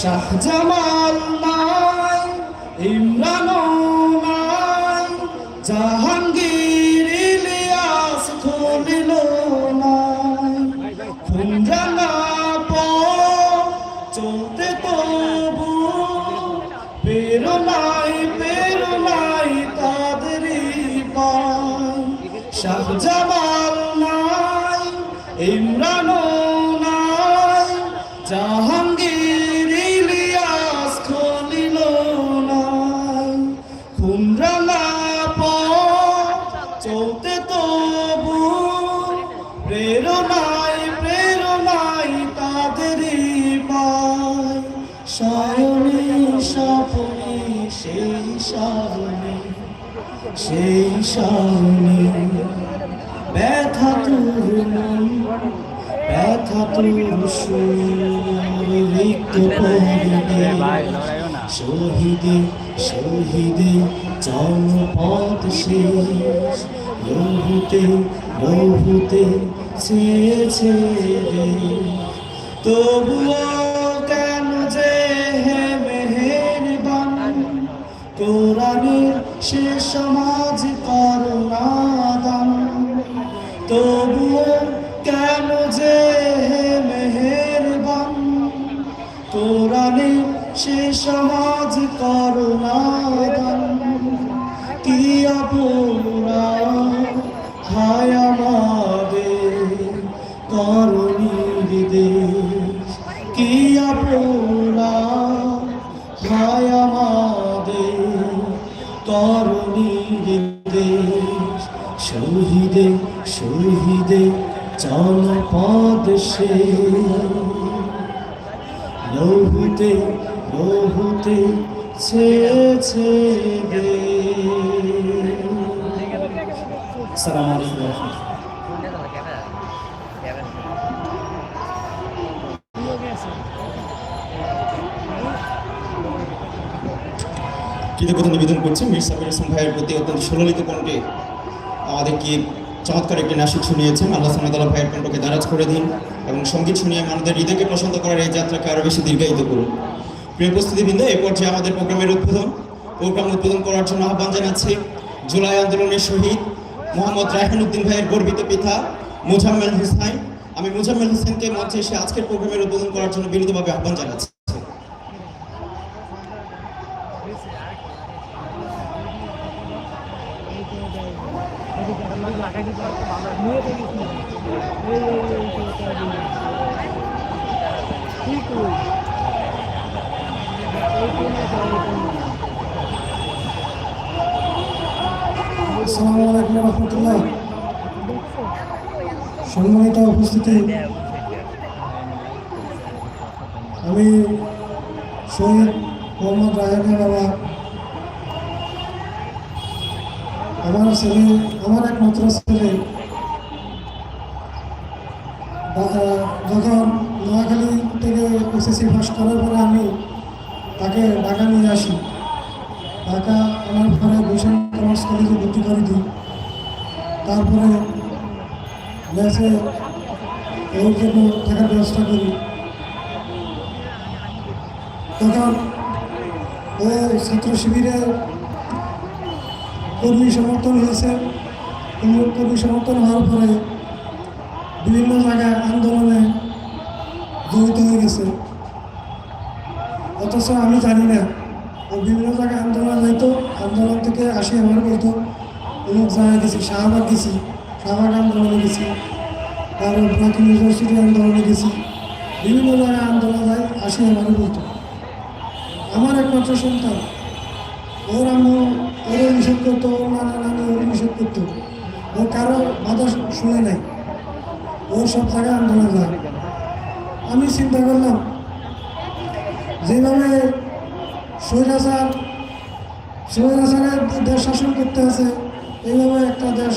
শাহজামাল নাই, ইমরান নাই, জাহাঙ্গীর ইলিয়াস খলিল নাই। খুঞ্জানা চলতে তবু পেরোনাই পেরোনাই তাদেরই পায় শাহজামাল নাই, ইমরান প্রেরণায় প্রেরণায় তাদেরই পায়। শয়নে স্বপ্নে, সেই স্মরণে সেই স্মরণে ব্যথা তোর মন, ব্যথা তোর রিক্ত শহীদে শহীদে জনপদ শেষ। লহুতে লহুতে চেয়েছে তবুও কেন যে হে মেহেরবান? কোরআনের সে সমাজ করুণা দান তবুও কেন যে হে মেহেরবান? কোরআনে সে সমাজ করুণা দান কি অপরা করণীর দেশ কি অপরা হায় আমাদের করণীর দেশ শহীদে শহীদে, জনপদ সে লহুতে লহুতে ছেছে সালাম আলাইকুম। কৃতজ্ঞতা নিবেদন করছি। মীর সাবির হোসেন ভাইয়ের প্রতি অত্যন্ত সুললিত কণ্ঠে আমাদেরকে চমৎকার একটি নাসিক শুনিয়েছেন। আল্লাহ সামতাল্লাহ ভাইয়ের কণ্ঠকে দারাজ করে দিন এবং সংগীত শুনিয়ে আমাদের হৃদয়কে পছন্দ করার এই যাত্রাকে আরও বেশি দীর্ঘায়িত করুন। প্রিয় উপস্থিতিবৃন্দ এই পর্যায়ে আমাদের প্রোগ্রামের উদ্বোধন। প্রোগ্রাম উদ্বোধন করার জন্য আহ্বান জানাচ্ছি জুলাই আন্দোলনের শহীদ মোহাম্মদ রায়হানুদ্দিন ভাইয়ের গর্বিত পিতা মোজাম্মেল হুসাইন আমি মোজাম্মেল হোসেনকে মঞ্চে এসে আজকের প্রোগ্রামের উদ্বোধন করার জন্য বিনীতভাবে আহ্বান জানাচ্ছি। আসসালামু আলাইকুম রহমতুল্লাহ। সম্মানিত উপস্থিতি। আমি শহীদ মোহাম্মদ রায়হানের বাবা আমার ছেলে, আমার একমাত্র ছেলে। যখন নোয়াখালী থেকে এসএসসি পাস করার পরে আমি তাকে ঢাকা নিয়ে আসি। ঢাকা আমার পরে গুলশান কমার্স কলেজে ভর্তি করে দিই। তারপরে ম্যাচে ওর জন্য থাকার ব্যবস্থা করি। তখন ও ছাত্র শিবিরে কর্মী সমর্থন হয়েছে। কর্মী- সমর্থন হওয়ার পরে বিভিন্ন জায়গায় আন্দোলনে জড়িত হয়ে গেছে। অথচ আমি জানি না বিভিন্ন জায়গায় আন্দোলন যাইতো আন্দোলন থেকে আসি আমার বলতো অমুক জায়গায় গেছি, শাহবাগ গেছি, শাহবাগ আন্দোলনে গেছি, তারপর ব্লক ইউনিভার্সিটি আন্দোলনে গেছি, বিভিন্ন জায়গায় আন্দোলন যায় আসি আমার বলতো আমার একমাত্র সন্তান। ওর আম্মু ওরও নিষেধ করতো ওর নানা নানি ওর নিষেধ করতো ও কারও বাধা শুনে নাই। ও সব জায়গায় আন্দোলন যায় আমি চিন্তা করলাম, যেভাবে স্বৈরাচার স্বৈরাচারের দেশ শাসন করতে আছে, এইভাবে একটা দেশ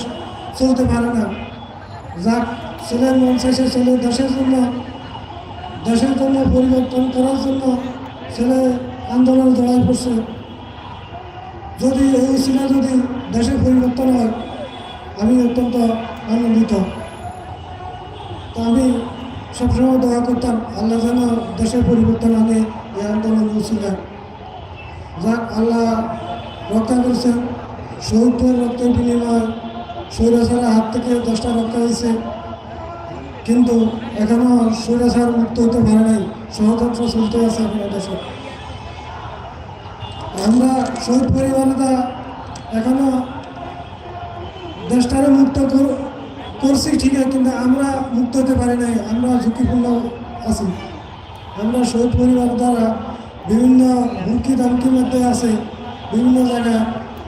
চলতে পারে না। যাক, ছেলের মন চাইছে ছেলে দেশের জন্য দেশের জন্য পরিবর্তন করার জন্য ছেলে আন্দোলন জড়াই পড়ছে যদি এই ছিল যদি দেশের পরিবর্তন হয়, আমি অত্যন্ত আনন্দিত। তো আমি সবসময় দোয়া করতাম, আল্লাহ যেন দেশের পরিবর্তন আনে, এই আন্দোলন উচিলায় যাক, আল্লাহ রক্ষা করেছেন শহীদদের রক্তের বিনিময় স্বৈরাচারের হাত থেকে দশটা রক্ষা হয়েছে। কিন্তু এখনও স্বৈরাচার মুক্ত হতে পারে নাই। ষড়যন্ত্র চলতে আছে এখনও দেশে আমরা শহীদ পরিবারটা এখনও দেশটারে মুক্ত কর- করছি ঠিক আছে, কিন্তু আমরা মুক্ত হতে পারি নাই, আমরা ঝুঁকিপূর্ণ আছি। আমরা শহীদ পরিবার দ্বারা বিভিন্ন হুমকি দামকির মধ্যে আছে, বিভিন্ন জায়গায়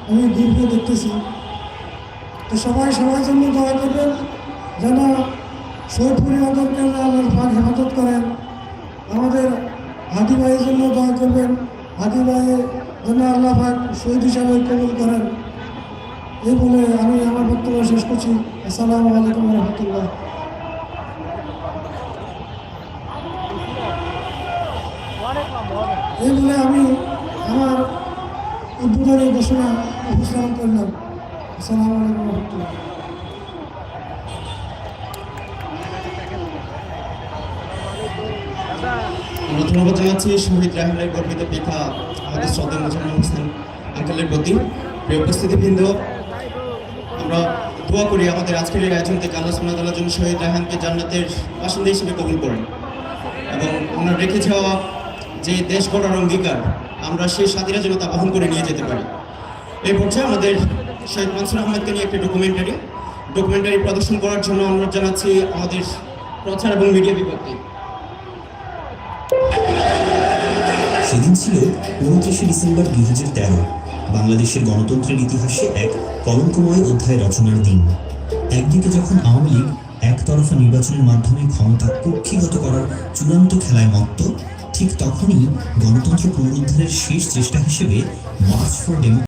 আমি ঘুরতে দেখতেছি। তো সবাই সবার জন্য দয়া করবেন, যেন শহীদ পরিবারকে আল্লাহ পাক হেফাজত করেন। আমাদের ভাইয়ের জন্য দয়া করবেন। ভাইয়ের যেন আল্লাহ পাক শহীদ হিসাবে কবুল করেন। এই বলে আমি আমার বক্তব্য শেষ করছি। আসসালামু আলাইকুম রহমতুল্লাহ। এই বলে আমি আমার উদ্বোধনী ঘোষণা উপস্থাপন করলাম। আসসালামু আলাইকুম রহমতুল্লাহ। আমরা ধন্যবাদ জানাচ্ছি শহীদ রাহেলের গর্বিত পিতা আমাদের শ্রদ্ধা মোজাম্মেল হোসেন আঙ্কেলের প্রতি। প্রিয় উপস্থিতিবৃন্দ, আমরা দোয়া করি আমাদের আজকের এই আয়োজন থেকে আল্লাহ ওয়া তাআলা শহীদ রাহানকে জান্নাতের বাসিন্দা হিসেবে কবুল করেন এবং ওনার রেখে যাওয়া যে দেশ গড়ার অঙ্গীকার, আমরা সেই স্বাধীনতা যেন তা বহন করে নিয়ে যেতে পারি। এই পর্যায়ে আমাদের শহীদ মনসুর আহমেদকে নিয়ে একটি ডকুমেন্টারি ডকুমেন্টারি প্রদর্শন করার জন্য অনুরোধ জানাচ্ছি আমাদের প্রচার এবং মিডিয়া বিভাগকে। সেদিন ছিল উনত্রিশে ডিসেম্বর দুই হাজার তেরো, বাংলাদেশের গণতন্ত্রের ইতিহাসে এক কলঙ্কময় অধ্যায় রচনার দিন। একদিকে যখন আওয়ামী লীগ একতরফা নির্বাচনের মাধ্যমে ক্ষমতা কক্ষিগত করার চূড়ান্ত খেলায় মত্ত, ঠিক তখনই গণতন্ত্র পুনরুদ্ধারের শেষ চেষ্টা হিসেবে মার্চ ফর